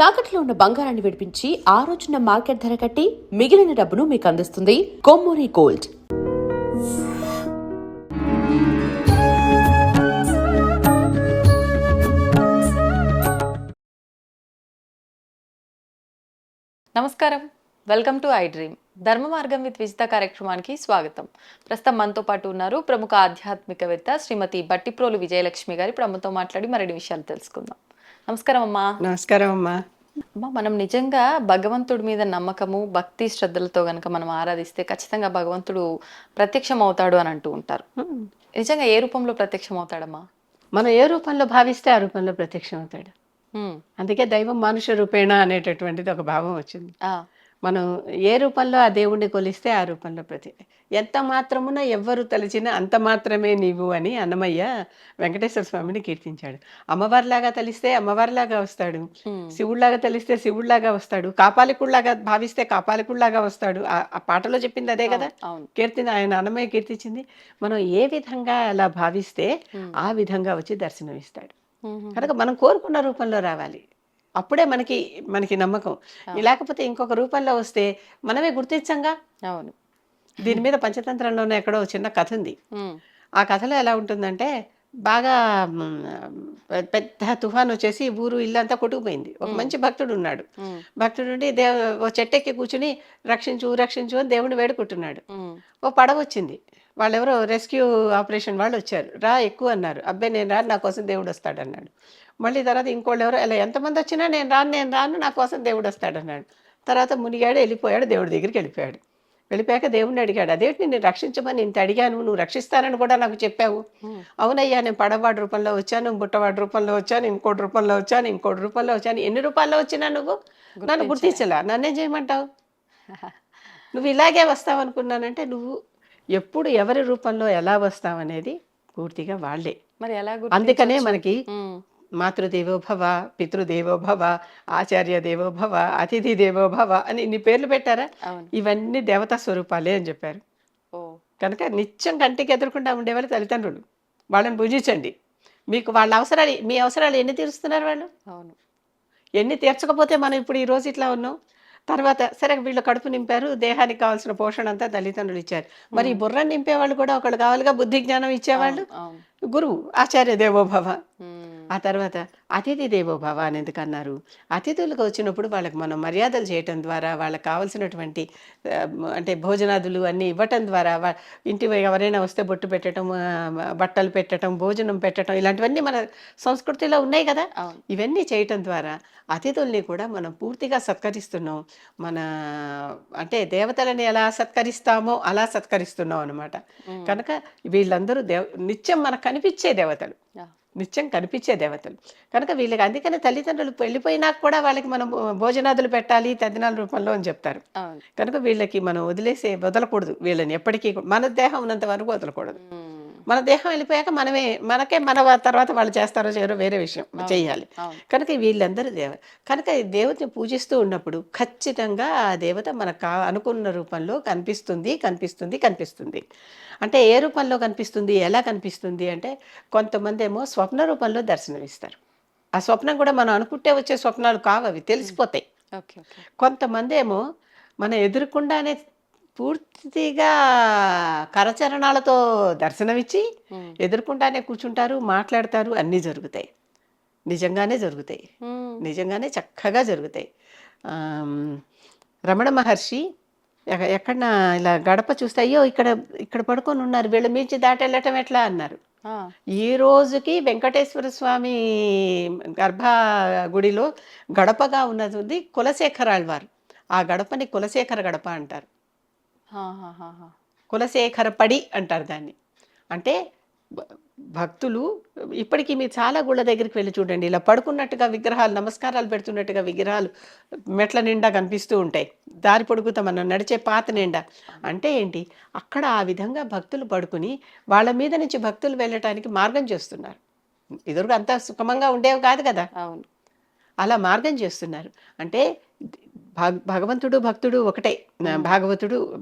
తాకట్లో ఉన్న బంగారాన్ని విడిపించి ఆ రోజున మార్కెట్ ధర కట్టి మిగిలిన డబ్బును మీకు అందిస్తుంది కొమ్మూరి గోల్డ్. నమస్కారం. Welcome to I dream. ధర్మ మార్గం విత్ విజిత కార్యక్రమానికి స్వాగతం. ప్రస్తుతం మనతో పాటు ఉన్నారు ప్రముఖ ఆధ్యాత్మికవేత్త శ్రీమతి బట్టిప్రోలు విజయలక్ష్మి గారి. ఇప్పుడు అమ్మతో మాట్లాడి మరిన్ని విషయాలు తెలుసుకుందాం. నమస్కారం అమ్మా. నమస్కారం అమ్మా. అమ్మా మనం నిజంగా భగవంతుడి మీద నమ్మకము భక్తి శ్రద్ధలతో గనక మనం ఆరాధిస్తే ఖచ్చితంగా భగవంతుడు ప్రత్యక్షం అవుతాడు అని అంటూ ఉంటారు. నిజంగా ఏ రూపంలో ప్రత్యక్షం అవుతాడమ్మా మనం ఏ రూపంలో భావిస్తే ఆ రూపంలో ప్రత్యక్షం అవుతాడు అందుకే దైవం మానుష రూపేణ అనేటటువంటిది ఒక భావం వచ్చింది. మనం ఏ రూపంలో ఆ దేవుణ్ణి కొలిస్తే ఆ రూపంలో ప్రతి ఎంత మాత్రమున ఎవ్వరు తలిచినా అంత మాత్రమే నీవు అని అన్నమయ్య వెంకటేశ్వర స్వామిని కీర్తించాడు. అమ్మవారిలాగా తలిస్తే అమ్మవారిలాగా వస్తాడు. శివుడిలాగా తెలిస్తే శివుడిలాగా వస్తాడు. కాపాలికుడిలాగా భావిస్తే కాపాలికుడిలాగా వస్తాడు. ఆ- పాటలో చెప్పింది అదే కదా? కీర్తిని ఆయన అన్నమయ్య కీర్తించింది. మనం ఏ విధంగా అలా భావిస్తే ఆ విధంగా వచ్చి దర్శనం ఇస్తాడు ఉమ్, కనుక మనం కోరుకున్న రూపంలో రావాలి. అప్పుడే మనకి మనకి నమ్మకం. లేకపోతే ఇంకొక రూపంలో వస్తే మనమే గుర్తించంగా? అవును. దీని మీద పంచతంత్రంలోనే ఎక్కడో చిన్న కథ ఉంది ఆ కథలో ఎలా ఉంటుందంటే బాగా పెద్ద తుఫాన్ వచ్చేసి ఊరు ఇల్లంతా కొట్టుకుపోయింది. ఒక మంచి భక్తుడు ఉన్నాడు. భక్తుడు ఉండి దేవ ఓ చెట్టెక్కి కూర్చుని రక్షించు రక్షించు అని దేవుని వేడుకుంటున్నాడు. ఓ పడవ వచ్చింది. వాళ్ళెవరో రెస్క్యూ ఆపరేషన్ వాళ్ళు వచ్చారు. రా ఎక్కువ అన్నారు. అబ్బాయి నేను రాను నా కోసం దేవుడు వస్తాడు అన్నాడు మళ్ళీ తర్వాత ఇంకోళ్ళు ఎవరో ఇలా ఎంతమంది వచ్చినా నేను రాను నేను రాను నా కోసం దేవుడు వస్తాడు అన్నాడు. తర్వాత మునిగాడు వెళ్ళిపోయాడు దేవుడి దగ్గరికి వెళ్ళిపోయాడు. వెళ్ళిపోయాక దేవుడిని అడిగాడు అదేంటి నేను రక్షించమని ఇంత అడిగాను? నువ్వు రక్షిస్తానని కూడా నాకు చెప్పావు. అవునయ్యా నేను పడవాడి రూపంలో వచ్చాను బుట్టవాడి రూపంలో వచ్చాను ఇంకోటి రూపంలో వచ్చాను ఇంకోటి రూపంలో వచ్చాను. ఎన్ని రూపాల్లో వచ్చినా నువ్వు నన్ను గుర్తించలా. నన్నేం చేయమంటావు? నువ్వు ఇలాగే వస్తావు అనుకున్నానంటే నువ్వు ఎప్పుడు ఎవరి రూపంలో ఎలా వస్తావు అనేది పూర్తిగా వాళ్ళే. మరి ఎలా అందుకనే? మనకి మాతృదేవోభవ పితృదేవోభవ ఆచార్య దేవోభవ అతిథి దేవోభవ అని ఇన్ని పేర్లు పెట్టారా? ఇవన్నీ దేవతా స్వరూపాలే అని చెప్పారు. కనుక నిత్యం కంటికి ఎదురకుండా ఉండేవాళ్ళు తల్లిదండ్రులు. వాళ్ళని పూజించండి మీకు వాళ్ళ అవసరాలు మీ అవసరాలు ఎన్ని తీరుస్తున్నారు వాళ్ళు? అవును. ఎన్ని తీర్చకపోతే మనం ఇప్పుడు ఈ రోజు ఇట్లా ఉన్నాం. తర్వాత సరే వీళ్ళు కడుపు నింపారు దేహానికి కావాల్సిన పోషణ అంతా తల్లిదండ్రులు ఇచ్చారు. మరి ఈ బుర్ర నింపేవాళ్ళు కూడా ఒకళ్ళు కావాలిగా బుద్ధి జ్ఞానం ఇచ్చేవాళ్ళు? గురువు ఆచార్య దేవోభవ. ఆ తర్వాత అతిథి దేవోభవ అని ఎందుకు అన్నారు అతిథులకు వచ్చినప్పుడు వాళ్ళకి మనం మర్యాదలు చేయటం ద్వారా వాళ్ళకి కావాల్సినటువంటి అంటే భోజనాదులు అన్నీ ఇవ్వటం ద్వారా ఇంటి ఎవరైనా వస్తే బొట్టు పెట్టడం బట్టలు పెట్టడం భోజనం పెట్టడం ఇలాంటివన్నీ మన సంస్కృతిలో ఉన్నాయి కదా? ఇవన్నీ చేయటం ద్వారా అతిథుల్ని కూడా మనం పూర్తిగా సత్కరిస్తున్నాం. మన అంటే దేవతలని ఎలా సత్కరిస్తామో అలా సత్కరిస్తున్నాం అనమాట కనుక వీళ్ళందరూ దేవ నిత్యం మనకు కనిపించే దేవతలు. నిత్యం కనిపించే దేవతలు. కనుక వీళ్ళకి అందుకనే తల్లిదండ్రులు వెళ్ళిపోయినాక కూడా వాళ్ళకి మనం భోజనాదులు పెట్టాలి తద్దినాల రూపంలో అని చెప్తారు. కనుక వీళ్ళకి మనం వదిలేసే వదలకూడదు. వీళ్ళని ఎప్పటికీ మన దేహం ఉన్నంత వరకు వదలకూడదు. మన దేహం వెళ్ళిపోయాక మనమే మనకే మన తర్వాత వాళ్ళు చేస్తారో చేయరో వేరే విషయం అవును కనుక వీళ్ళందరూ దేవ కనుక దేవతని పూజిస్తూ ఉన్నప్పుడు ఖచ్చితంగా ఆ దేవత మనకు అనుకున్న రూపంలో కనిపిస్తుంది కనిపిస్తుంది కనిపిస్తుంది. అంటే ఏ రూపంలో కనిపిస్తుంది ఎలా కనిపిస్తుంది అంటే కొంతమంది ఏమో స్వప్న రూపంలో దర్శనమిస్తారు. ఆ స్వప్నం కూడా మనం అనుకుంటే వచ్చే స్వప్నాలు కావు అవి తెలిసిపోతాయి. కొంతమంది ఏమో మన ఎదురుకుండానే పూర్తిగా కరచరణాలతో దర్శనమిచ్చి ఉమ్, ఎదురుకుండానే కూర్చుంటారు మాట్లాడతారు అన్నీ జరుగుతాయి. నిజంగానే జరుగుతాయి. నిజంగానే చక్కగా జరుగుతాయి. రమణ మహర్షి ఎక్క- ఎక్కడన్నా ఇలా గడప చూస్తే అయ్యో ఇక్కడ ఇక్కడ పడుకొని ఉన్నారు వీళ్ళ మించి దాటి వెళ్ళటం ఎట్లా అన్నారు. ఈ రోజుకి వెంకటేశ్వర స్వామి గర్భ గుడిలో గడపగా ఉన్నది ఉంది కులశేఖరాళ్ వారు. ఆ గడపని కులశేఖర గడప అంటారు. కులశేఖర పడి అంటారు దాన్ని. అంటే భక్తులు ఇప్పటికీ మీరు చాలా గుళ్ళ దగ్గరికి వెళ్ళి చూడండి. ఇలా పడుకున్నట్టుగా విగ్రహాలు నమస్కారాలు పెడుతున్నట్టుగా విగ్రహాలు మెట్ల నిండా కనిపిస్తూ ఉంటాయి. దారి పొడుగుతా మనం నడిచే పాత నిండా. అంటే ఏంటి? అక్కడ ఆ విధంగా భక్తులు పడుకుని వాళ్ళ మీద నుంచి భక్తులు వెళ్ళటానికి మార్గం చేస్తున్నారు. ఇదివరకు అంత సుఖమంగా ఉండేవి కాదు కదా? అవును. అలా మార్గం చేస్తున్నారు. అంటే భగ- భగవంతుడు భక్తుడు ఒకటే. భాగవతుడు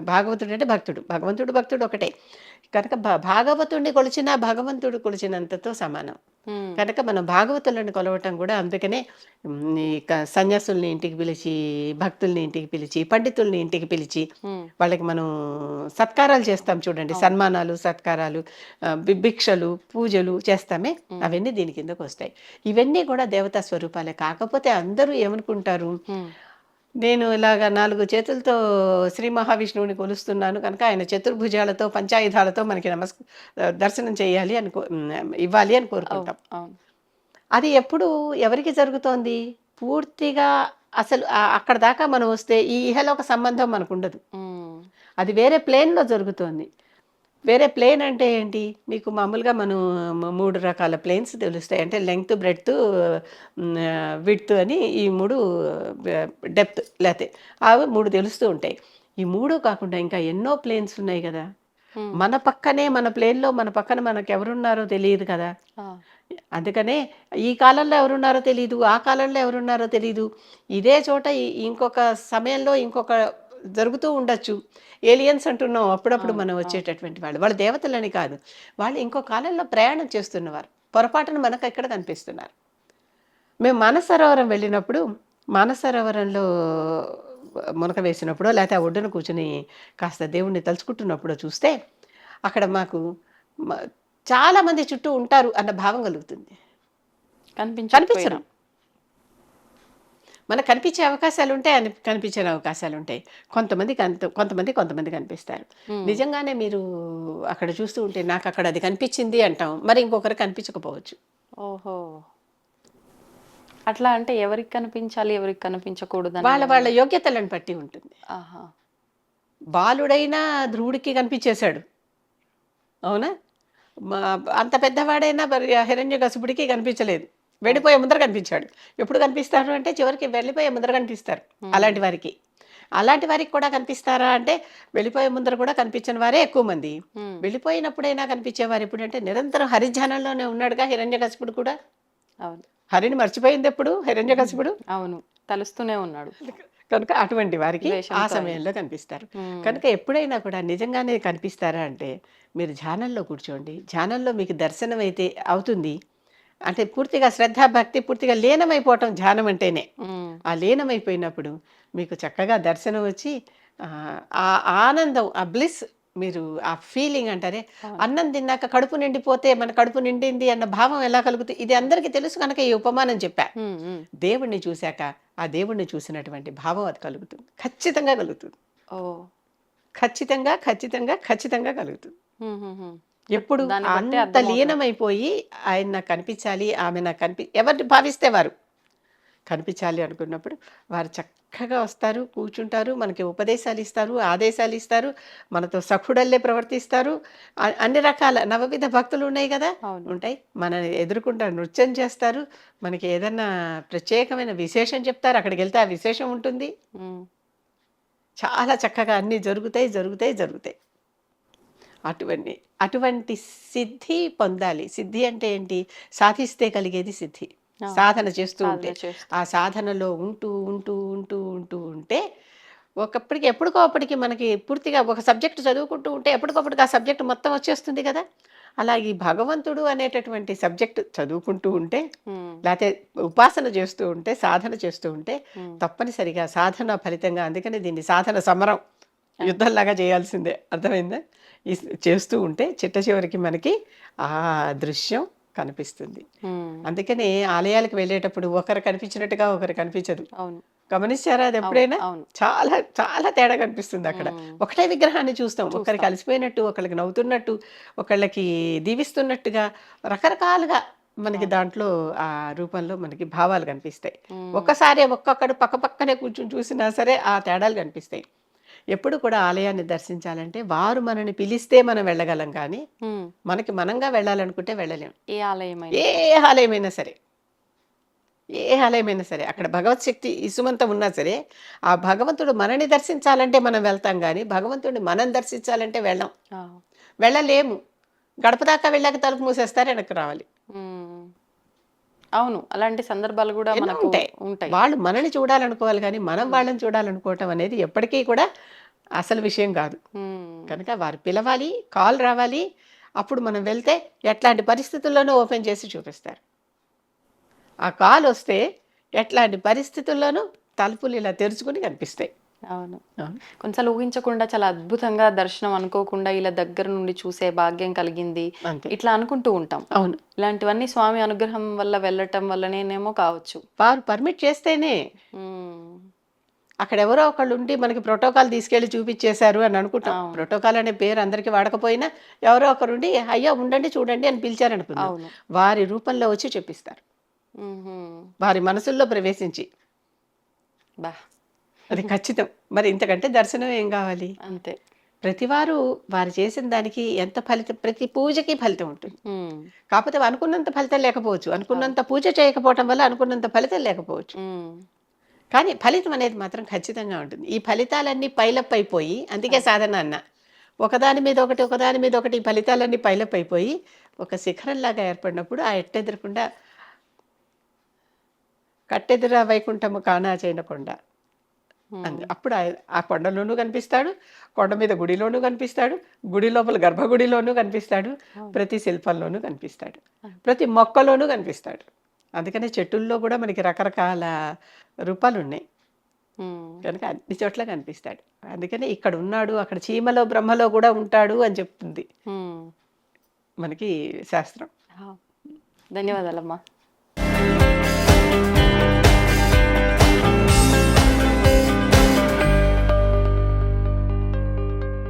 భాగవతుడు అంటే భక్తుడు. భగవంతుడు భక్తుడు ఒకటే. కనుక భ- భాగవతుడిని కొలిచిన భగవంతుడు కొలిచినంతతో సమానం. కనుక మనం భాగవతులను కొలవటం కూడా అందుకనే సన్యాసుల్ని ఇంటికి పిలిచి భక్తుల్ని ఇంటికి పిలిచి పండితుల్ని ఇంటికి పిలిచి వాళ్ళకి మనం సత్కారాలు చేస్తాం చూడండి. సన్మానాలు సత్కారాలు భిక్షలు పూజలు చేస్తామే. అవన్నీ దీని కిందకు వస్తాయి ఇవన్నీ కూడా దేవతా స్వరూపాలే. కాకపోతే అందరూ ఏమనుకుంటారు? నేను ఇలాగ నాలుగు చేతులతో శ్రీ మహావిష్ణువుని కొలుస్తున్నాను కనుక ఆయన చతుర్భుజాలతో పంచాయుధాలతో మనకి నమస్ దర్శనం చేయాలి అని ఇవ్వాలి అని కోరుకుంటాం. అది ఎప్పుడు ఎవరికి జరుగుతోంది? పూర్తిగా అసలు అక్కడ దాకా మనం వస్తే ఈ ఇహలోక సంబంధం మనకు ఉండదు. అది వేరే ప్లేన్లో జరుగుతోంది. వేరే ప్లేన్ అంటే ఏంటి? మీకు మామూలుగా మనం మూడు రకాల ప్లేన్స్ తెలుస్తాయి. అంటే లెంగ్త్ బ్రెడ్త్ విడ్త్ అని ఈ మూడు డెప్త్ లేతే అవి మూడు తెలుస్తూ ఉంటాయి. ఈ మూడు కాకుండా ఇంకా ఎన్నో ప్లేన్స్ ఉన్నాయి కదా. మన పక్కనే మన ప్లేన్లో మన పక్కన మనకు ఎవరున్నారో తెలియదు కదా. అందుకనే ఈ కాలంలో ఎవరున్నారో తెలియదు ఆ కాలంలో ఎవరున్నారో తెలియదు ఇదే చోట ఇంకొక సమయంలో ఇంకొక జరుగుతూ ఉండొచ్చు. ఏలియన్స్ అంటున్నాం. అప్పుడప్పుడు మనం వచ్చేటటువంటి వాళ్ళు. వాళ్ళు దేవతలని కాదు. వాళ్ళు ఇంకో కాలంలో ప్రయాణం చేస్తున్నవారు. పొరపాటున మనకు ఎక్కడ కనిపిస్తున్నారు? మేము మానసరోవరం వెళ్ళినప్పుడు మానసరోవరంలో మునక వేసినప్పుడు లేకపోతే ఆ ఒడ్డున కూర్చుని కాస్త దేవుణ్ణి తలుచుకుంటున్నప్పుడు చూస్తే అక్కడ మాకు మ- చాలా మంది చుట్టూ ఉంటారు అన్న భావం కలుగుతుంది. కనిపించరు. మనకు కనిపించే అవకాశాలు ఉంటాయి అని కనిపించని అవకాశాలు ఉంటాయి. కొంతమంది కొంతమంది కొంతమంది కనిపిస్తారు. నిజంగానే మీరు అక్కడ చూస్తూ ఉంటే నాకు అక్కడ అది కనిపించింది అంటాం. మరి ఇంకొకరు కనిపించకపోవచ్చు. ఓహో. అట్లా అంటే ఎవరికి కనిపించాలి ఎవరికి కనిపించకూడదు వాళ్ళ వాళ్ళ యోగ్యతలను బట్టి ఉంటుంది. ఆహా. బాలుడైనా ధ్రువుడికి కనిపించేశాడు. అవునా? అంత పెద్దవాడైనా మరి హిరణ్య కసుపుడికి కనిపించలేదు. వెళ్ళిపోయే ముందర కనిపించాడు. ఎప్పుడు కనిపిస్తారు అంటే చివరికి వెళ్ళిపోయే ముందర కనిపిస్తారు అలాంటి వారికి. అలాంటి వారికి కూడా కనిపిస్తారా అంటే వెళ్ళిపోయే ముందర కూడా కనిపించని వారే ఎక్కువ మంది. ఉమ్, వెళ్ళిపోయినప్పుడైనా కనిపించేవారు ఎప్పుడంటే నిరంతరం హరిధ్యానంలోనే ఉన్నాడుగా హిరణ్య కసుపుడు కూడా. అవును. హరిని మర్చిపోయింది ఎప్పుడు? హిరణ్య కసుపుడు అవును. తలుస్తూనే ఉన్నాడు. కనుక అటువంటి వారికి ఆ సమయంలో కనిపిస్తారు. కనుక ఎప్పుడైనా కూడా నిజంగానే కనిపిస్తారా అంటే మీరు ధ్యానంలో కూర్చోండి. ధ్యానంలో మీకు దర్శనం అయితే అవుతుంది. అంటే పూర్తిగా శ్రద్ధ భక్తి పూర్తిగా లీనమైపోవటం ధ్యానం అంటేనే. ఆ లీనమైపోయినప్పుడు మీకు చక్కగా దర్శనం వచ్చి ఆ, ఆనందం ఆ బ్లిస్ మీరు ఆ ఫీలింగ్ అంటారే అన్నం తిన్నాక కడుపు నిండిపోతే మన కడుపు నిండింది అన్న భావం ఎలా కలుగుతుంది ఇది అందరికీ తెలుసు కనుక ఈ ఉపమానం చెప్పా. దేవుణ్ణి చూశాక ఆ దేవుణ్ణి చూసినటువంటి భావం అది కలుగుతుంది. ఖచ్చితంగా కలుగుతుంది. ఓ. ఖచ్చితంగా ఖచ్చితంగా ఖచ్చితంగా కలుగుతుంది. ఎప్పుడు అంత. లీనమైపోయి ఆయన నాకు కనిపించాలి ఆమె నాకు కనిపి ఎవరిని భావిస్తే వారు. కనిపించాలి అనుకున్నప్పుడు వారు చక్కగా వస్తారు కూర్చుంటారు మనకి ఉపదేశాలు ఇస్తారు ఆదేశాలు ఇస్తారు మనతో సఖుడల్లే ప్రవర్తిస్తారు. అన్ని రకాల నవవిధ భక్తులు ఉన్నాయి కదా? ఉంటాయి. మన ఎదుర్కొంటా నృత్యం చేస్తారు. మనకి ఏదన్నా ప్రత్యేకమైన విశేషం చెప్తారు అక్కడికి వెళ్తే ఆ విశేషం ఉంటుంది. చాలా చక్కగా అన్నీ జరుగుతాయి జరుగుతాయి జరుగుతాయి. అటువంటి అటువంటి సిద్ధి పొందాలి. సిద్ధి అంటే ఏంటి? సాధిస్తే కలిగేది సిద్ధి. సాధన చేస్తూ ఉంటే. ఆ సాధనలో ఉంటూ ఉంటూ ఉంటూ ఉంటూ ఉంటే ఒకప్పటికి ఎప్పటికో అప్పటికి మనకి పూర్తిగా ఒక సబ్జెక్ట్ చదువుకుంటూ ఉంటే ఎప్పటికప్పటికి ఆ సబ్జెక్ట్ మొత్తం వచ్చేస్తుంది కదా. అలాగే ఈ భగవంతుడు అనేటటువంటి సబ్జెక్ట్ చదువుకుంటూ ఉంటే లేకపోతే ఉపాసన చేస్తూ ఉంటే సాధన చేస్తూ ఉంటే. తప్పనిసరిగా సాధన ఫలితంగా అందుకని దీన్ని సాధన సమరం యుద్ధంలాగా చేయాల్సిందే. అర్థమైందా? చేస్తూ ఉంటే చిట్ట చివరికి మనకి ఆ దృశ్యం కనిపిస్తుంది. అందుకని ఆలయాలకు వెళ్ళేటప్పుడు ఒకరు కనిపించినట్టుగా ఒకరు కనిపించదు. అవును. గమనించారా అది ఎప్పుడైనా? చాలా చాలా తేడా కనిపిస్తుంది అక్కడ. ఒకటే విగ్రహాన్ని చూస్తాం. ఒకరికి కలిసిపోయినట్టు ఒకళ్ళకి నవ్వుతున్నట్టు ఒకళ్ళకి దీవిస్తున్నట్టుగా రకరకాలుగా మనకి దాంట్లో ఆ రూపంలో మనకి భావాలు కనిపిస్తాయి. ఒక్కసారి ఒక్కొక్కడు పక్క పక్కనే కూర్చొని చూసినా సరే ఆ తేడాలు కనిపిస్తాయి. ఎప్పుడు కూడా ఆలయాన్ని దర్శించాలంటే వారు మనని పిలిస్తే మనం వెళ్ళగలం కానీ. మనకి మనంగా వెళ్ళాలనుకుంటే వెళ్ళలేం. ఏ ఆలయమైనా. ఏ ఆలయమైనా సరే. ఏ ఆలయమైనా సరే అక్కడ భగవత్ శక్తి ఇసుమంతం ఉన్నా సరే ఆ భగవంతుడు మనని దర్శించాలంటే మనం వెళ్తాం కానీ భగవంతుడిని మనం దర్శించాలంటే వెళ్ళాం. వెళ్ళలేము. గడప దాకా వెళ్ళాక తలుపు మూసేస్తారు వెనక్కి రావాలి. అవును అలాంటి సందర్భాలు కూడా మనకు ఉంటాయి. ఉంటాయి. వాళ్ళు మనని చూడాలనుకోవాలి కానీ మనం వాళ్ళని చూడాలనుకోవటం అనేది ఎప్పటికీ కూడా అసలు విషయం కాదు. కనుక వారు పిలవాలి కాల్ రావాలి. అప్పుడు మనం వెళ్తే ఎట్లాంటి పరిస్థితుల్లోనూ ఓపెన్ చేసి చూపిస్తారు. ఆ కాల్ వస్తే ఎట్లాంటి పరిస్థితుల్లోనూ తలుపులు ఇలా తెరుచుకుని కనిపిస్తాయి. అవును. కొన్నిసార్లు ఊహించకుండా చాలా అద్భుతంగా దర్శనం అనుకోకుండా ఇలా దగ్గర నుండి చూసే భాగ్యం కలిగింది. ఇట్లా అనుకుంటూ ఉంటాం. అవును. ఇలాంటివన్నీ స్వామి అనుగ్రహం వల్ల వెళ్ళటం వల్లనేనేమో కావచ్చు. వారు పర్మిట్ చేస్తేనే అక్కడ ఎవరో ఒకళ్ళు ఉండి మనకి ప్రోటోకాల్ తీసుకెళ్ళి చూపించేశారు అని అనుకుంటాం. ప్రోటోకాల్ అనే పేరు అందరికీ వాడకపోయినా ఎవరో ఒకరు ఉండి అయ్యా ఉండండి చూడండి అని పిలిచారు అనుకుందాం. అవును. వారి రూపంలో వచ్చి చెప్పిస్తారు. వారి మనసుల్లో ప్రవేశించి. బా. అది ఖచ్చితం. మరి ఇంతకంటే దర్శనం ఏం కావాలి? అంతే. ప్రతివారు వారు చేసిన దానికి ఎంత ఫలితం ప్రతి పూజకి ఫలితం ఉంటుంది. కాకపోతే అనుకున్నంత ఫలితం లేకపోవచ్చు. అనుకున్నంత పూజ చేయకపోవటం వల్ల అనుకున్నంత ఫలితం లేకపోవచ్చు. కానీ ఫలితం అనేది మాత్రం ఖచ్చితంగా ఉంటుంది. ఈ ఫలితాలన్నీ పైలప్ అయిపోయి అందుకే సాధన అన్న. ఒకదాని మీద ఒకటి ఒకదాని మీద ఒకటి ఈ ఫలితాలన్నీ పైలప్ అయిపోయి ఒక శిఖరంలాగా ఏర్పడినప్పుడు ఆ ఎట్టెదురకుండా కట్టెదుర వైకుంఠము కానా చేయన కొండ. అంది అప్పుడు ఆ- ఆ కొండలోనూ కనిపిస్తాడు కొండ మీద గుడిలోనూ కనిపిస్తాడు గుడి లోపల గర్భగుడిలోనూ కనిపిస్తాడు ప్రతి శిల్పంలోనూ కనిపిస్తాడు. ప్రతి మొక్కలోనూ కనిపిస్తాడు. అందుకనే చెట్టుల్లో కూడా మనకి రకరకాల రూపాలు ఉన్నాయి కనుక అన్ని చోట్ల కనిపిస్తాడు. అందుకని ఇక్కడ ఉన్నాడు అక్కడ చీమలో బ్రహ్మలో కూడా ఉంటాడు అని చెప్తుంది. మనకి శాస్త్రం. ధన్యవాదాలమ్మా.